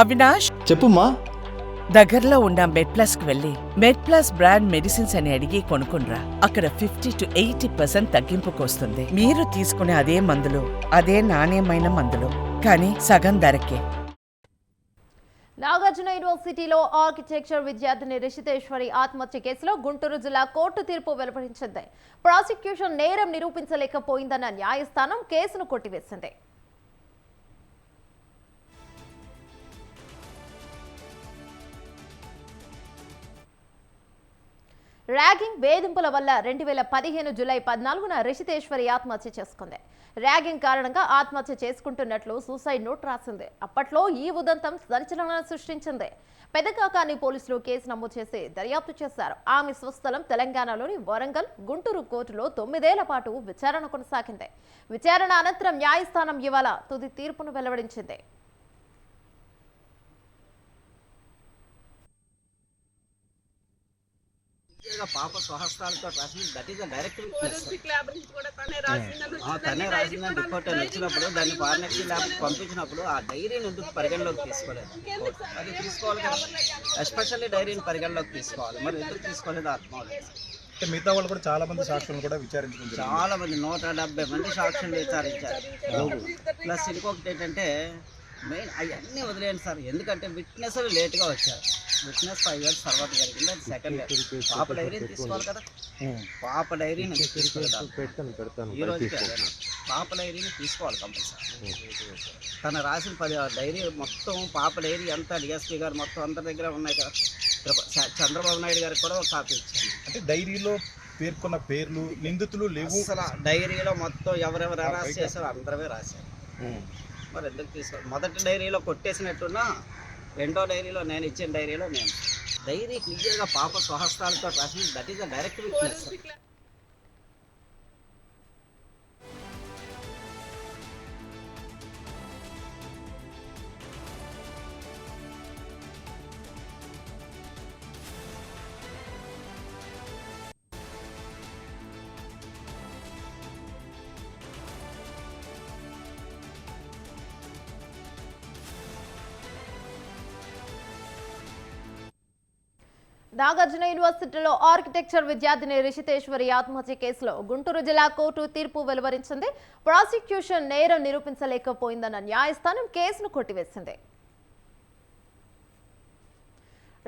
అవినాష్? చెప్పుమా దగ్గరలో ఉన్న మెడ్ ప్లస్కు వెళ్ళి మెడ్ ప్లస్ బ్రాండ్ మెడిసిన్స్ అని అడిగి కొనుక్కునరా అక్కడ ఫిఫ్టీ టు ఎయిటీ పర్సెంట్ తగ్గింపుకు వస్తుంది మీరు తీసుకునే అదే మందులు అదే నాణ్యమైన మందులు. కానీ సగం ధరకే. నాగార్జున యూనివర్సిటీలో ఆర్కిటెక్చర్ విద్యార్థిని రిషితేశ్వరి ఆత్మహత్య కేసులో గుంటూరు జిల్లా కోర్టు తీర్పు వెలువరించింది ప్రాసిక్యూషన్ నేరం నిరూపించలేకపోయిందన్న న్యాయస్థానం కేసును కొట్టివేసింది. ర్యాగింగ్ వేధింపుల వల్ల రెండు వేల పదిహేను జూలై పద్నాలుగున రిషితేశ్వరి ఆత్మహత్య చేసుకుంది. ర్యాగింగ్ కారణంగా ఆత్మహత్య చేసుకుంటున్నట్లు సూసైడ్ నోట్ రాసింది. అప్పట్లో ఈ ఉదంతం సంచలనం సృష్టించింది. పెదకాకాని పోలీసులు కేసు నమోదు చేసి దర్యాప్తు చేశారు. ఆమె స్వస్థలం తెలంగాణలోని వరంగల్ గుంటూరు కోర్టులో తొమ్మిదేళ్ళ పాటు విచారణ కొనసాగింది. విచారణ అనంతరం న్యాయస్థానం ఇవాళ తుది తీర్పును వెలువడించింది క్లియర్గా పాప స్వహస్తాలతో రాసింది దట్ ఈస్ డైరెక్ట్ తనే రిపోర్ట్ అని వచ్చినప్పుడు దాన్ని ఫారెన్సిక్ ల్యాబ్ పంపించినప్పుడు ఆ డైరీని ఎందుకు పరిగణలోకి తీసుకోలేదు? అది తీసుకోవాలి కదా. ఎస్పెషల్లీ డైరీని పరిగణలోకి తీసుకోవాలి. మరి ఎందుకు తీసుకోలేదు ఆత్మహత్య? అంటే మిగతా వాళ్ళు కూడా చాలా మంది సాక్షులను కూడా విచారించడం జరిగింది. చాలా మంది నూట డెబ్బై మంది సాక్షులు విచారించారు. ప్లస్ ఇంకొకటి ఏంటంటే మెయిన్ అవన్నీ వదిలేయండి సార్. ఎందుకంటే విట్నెస్ లేట్గా వచ్చారు. విట్నెస్ ఫైవ్ ఇయర్స్ తర్వాత జరిగింది. అది సెకండ్ ఇయర్ పాప డైరీని తీసుకోవాలి కదా. పాప డైరీని ఈ రోజుకి అదేనా. పాప డైరీని తీసుకోవాలి కంపల్సరీ. తను రాసిన పది డైరీ మొత్తం పాప డైరీ అంతా డిఎస్పీ గారు మొత్తం అందరి దగ్గర ఉన్నాయి కదా. చంద్రబాబు నాయుడు గారికి కూడా ఒక కాపీ ఇచ్చాను. అంటే డైరీలో పేర్కొన్న పేర్లు నిందితులు లేవు. అసలు డైరీలో మొత్తం ఎవరెవరు అరెస్ట్ చేశారో అందరమే రాశారు. మరి ఎందుకు తీసుకో మొదటి డైరీలో కొట్టేసినట్టున్నా రెండో డైరీలో నేను ఇచ్చిన డైరీలో నేను. డైరీ క్లియర్గా పాప స్వహస్తాలతో రాసింది that is a direct witness Nagarjuna యూనివర్సిటీలో ఆర్కిటెక్చర్ విద్యార్థిని రిషితేశ్వరి ఆత్మహత్య కేసులో గుంటూరు జిల్లా కోర్టు తీర్పు వెలువరించింది. ప్రాసిక్యూషన్ నేరం నిరూపించలేకపోయిందన్న న్యాయస్థానం కేసును కొట్టివేసింది.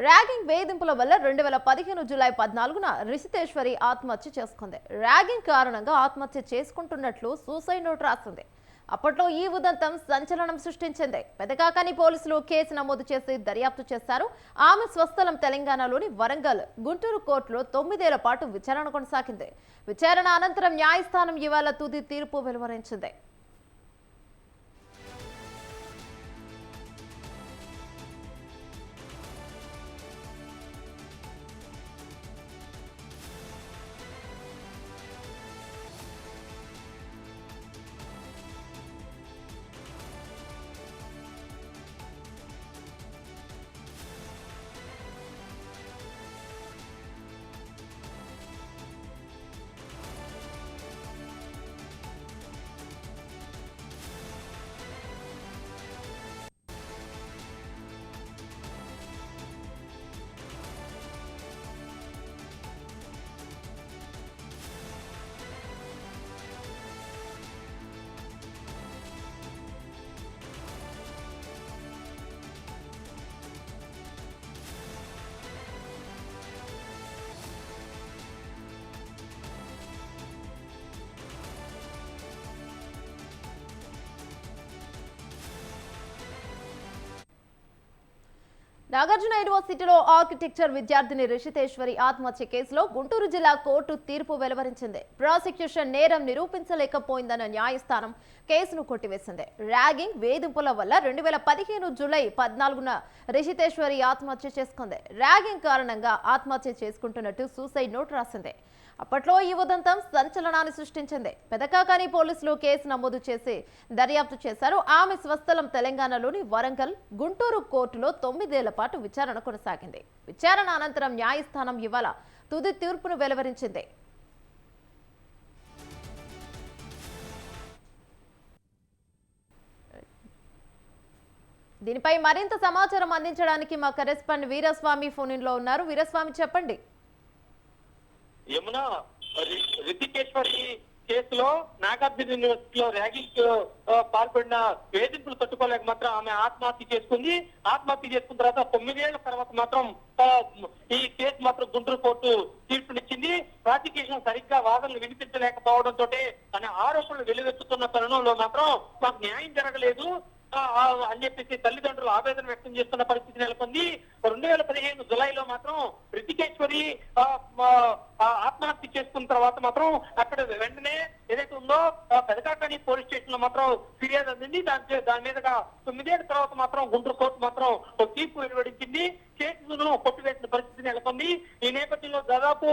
ర్యాగింగ్ వేధింపుల వల్ల రెండు వేల పదిహేను జూలై పద్నాలుగున రిషితేశ్వరి ఆత్మహత్య చేసుకుంది. ర్యాగింగ్ కారణంగా ఆత్మహత్య చేసుకుంటున్నట్లు సూసైడ్ నోట్ రాసింది. అప్పట్లో ఈ ఉదంతం సంచలనం సృష్టించింది. పెదకాకాని పోలీసులు కేసు నమోదు చేసి దర్యాప్తు చేశారు. ఆమె స్వస్థలం తెలంగాణలోని వరంగల్ గుంటూరు కోర్టులో తొమ్మిదేళ్ళ పాటు విచారణ కొనసాగింది. విచారణ అనంతరం న్యాయస్థానం ఇవాళ తుది తీర్పు వెలువరించింది. నాగార్జున యూనివర్సిటీలో ఆర్కిటెక్చర్ విద్యార్థిని రిషితేశ్వరి ఆత్మహత్య కేసులో గుంటూరు జిల్లా కోర్టు తీర్పు వెలువరించింది. ప్రాసిక్యూషన్ నేరం నిరూపించలేకపోయిందన్న న్యాయస్థానం కేసును కొట్టివేసింది. ర్యాగింగ్ వేధింపుల వల్ల రెండు వేల పదిహేను జూలై పద్నాలుగున రిషితేశ్వరి ఆత్మహత్య చేసుకుంది. ర్యాగింగ్ కారణంగా ఆత్మహత్య చేసుకుంటున్నట్టు సూసైడ్ నోట్ రాసింది. అప్పట్లో ఈ ఉదంతం సంచలనాన్ని సృష్టించింది. పెదకాకాని పోలీసులు కేసు నమోదు చేసి దర్యాప్తు చేశారు. ఆమె స్వస్థలం తెలంగాణలోని వరంగల్ గుంటూరు కోర్టులో తొమ్మిదేళ్ళ పాటు విచారణ కొనసాగింది. విచారణ అనంతరం న్యాయస్థానం ఇవాళ తుది తీర్పును వెలువరించింది. దీనిపై మరింత సమాచారం అందించడానికి మా కరెస్పాండ్ వీరస్వామి ఫోన్లో ఉన్నారు. వీరస్వామి చెప్పండి. యమున రితికేశ్వరి కేసులో నాగార్జున యూనివర్సిటీలో ర్యాగింగ్ పాల్పడిన వేధింపులు తట్టుకోలేక మాత్రం ఆమె ఆత్మహత్య చేసుకుంది. ఆత్మహత్య చేసుకున్న తర్వాత తొమ్మిదేళ్ళ తర్వాత మాత్రం ఈ కేసు మాత్రం గుంటూరు కోర్టు తీర్పునిచ్చింది. ప్రాసిక్యూషన్ సరిగ్గా వాదనలు వినిపించలేకపోవడంతో అనే ఆరోపణలు వెలువెత్తుతున్న తరుణంలో మాత్రం మాకు న్యాయం జరగలేదు. అని చెప్పేసి తల్లిదండ్రులు ఆవేదన వ్యక్తం చేస్తున్న పరిస్థితి నెలకొంది. రెండు వేల పదిహేను జులైలో మాత్రం రితికేశ్వరి ఆత్మహత్య చేసుకున్న తర్వాత మాత్రం అక్కడ వెంటనే ఏదైతే ఉందో ఆ, పెదకాకని పోలీస్ స్టేషన్లో మాత్రం ఫిర్యాదు అందింది. దాని దాని మీదగా తొమ్మిదేళ్ళ తర్వాత మాత్రం గుంటూరు కోర్టు మాత్రం ఒక తీర్పు వెలువడించింది. కేసులను కొట్టివేసిన పరిస్థితి నెలకొంది. ఈ నేపథ్యంలో దాదాపు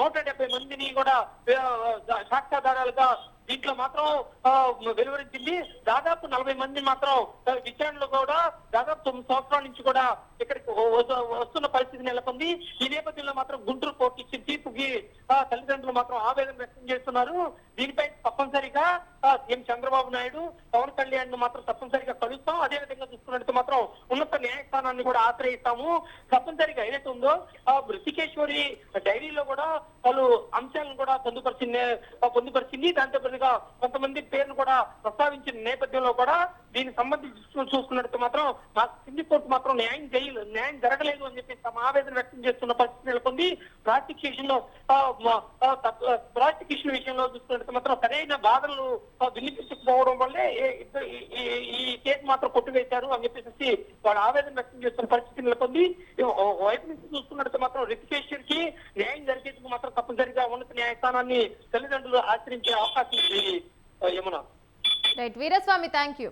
నూట డెబ్బై మందిని కూడా ఆ, సాక్ష్యాధారాలుగా దీంట్లో మాత్రం వెలువరించింది. దాదాపు నలభై మంది మాత్రం విచారణలో కూడా దాదాపు తొమ్మిది సంవత్సరాల నుంచి కూడా ఇక్కడికి వస్తున్న పరిస్థితి నెలకొంది. ఈ నేపథ్యంలో మాత్రం గుంటూరు కోర్టు ఇచ్చిన తీర్పుకి ఆ, తల్లిదండ్రులు మాత్రం ఆవేదన వ్యక్తం చేస్తున్నారు. దీనిపై తప్పనిసరిగా సీఎం చంద్రబాబు నాయుడు పవన్ కళ్యాణ్ మాత్రం తప్పనిసరిగా కలుస్తాం. అదే విధంగా చూసుకున్నట్టు మాత్రం ఉన్నత న్యాయస్థానాన్ని కూడా ఆశ్రయిస్తాము. తప్పనిసరిగా ఏదైతే ఉందో ఆ ఋషికేశ్వరి డైరీలో కూడా పలు అంశాలను కూడా పొందుపరిచింది పొందుపరిచింది. దాంతో పాటుగా కొంతమంది పేర్లు కూడా ప్రస్తావించిన నేపథ్యంలో కూడా దీనికి సంబంధించి చూసుకున్నట్టు మాత్రం మా కింది కోర్టు మాత్రం న్యాయం చేయలేదు న్యాయం జరగలేదు అని చెప్పి తమ ఆవేదన వ్యక్తం చేస్తున్న పరిస్థితి నెలకొంది. ప్రాసిక్యూషన్లో ప్రాసిక్యూషన్ విషయంలో చూసుకున్నట్టు మాత్రం సరైన బాధలు వినిపించకపోవడం వల్లే ఈ- కేసు మాత్రం కొట్టివేశారు అని చెప్పేసి వాళ్ళు ఆవేదన వ్యక్తం చేస్తున్న పరిస్థితి నెలకొంది. కాబట్టి వైపు నుంచి చూసుకున్నట్టు మాత్రం రితికేశ్వర్కి న్యాయం జరిగేందుకు మాత్రం తప్పనిసరిగా ఉన్నత న్యాయస్థానాన్ని తల్లిదండ్రులు ఆచరించే అవకాశం ఉంది Yamuna. Right Veeraswamy thank you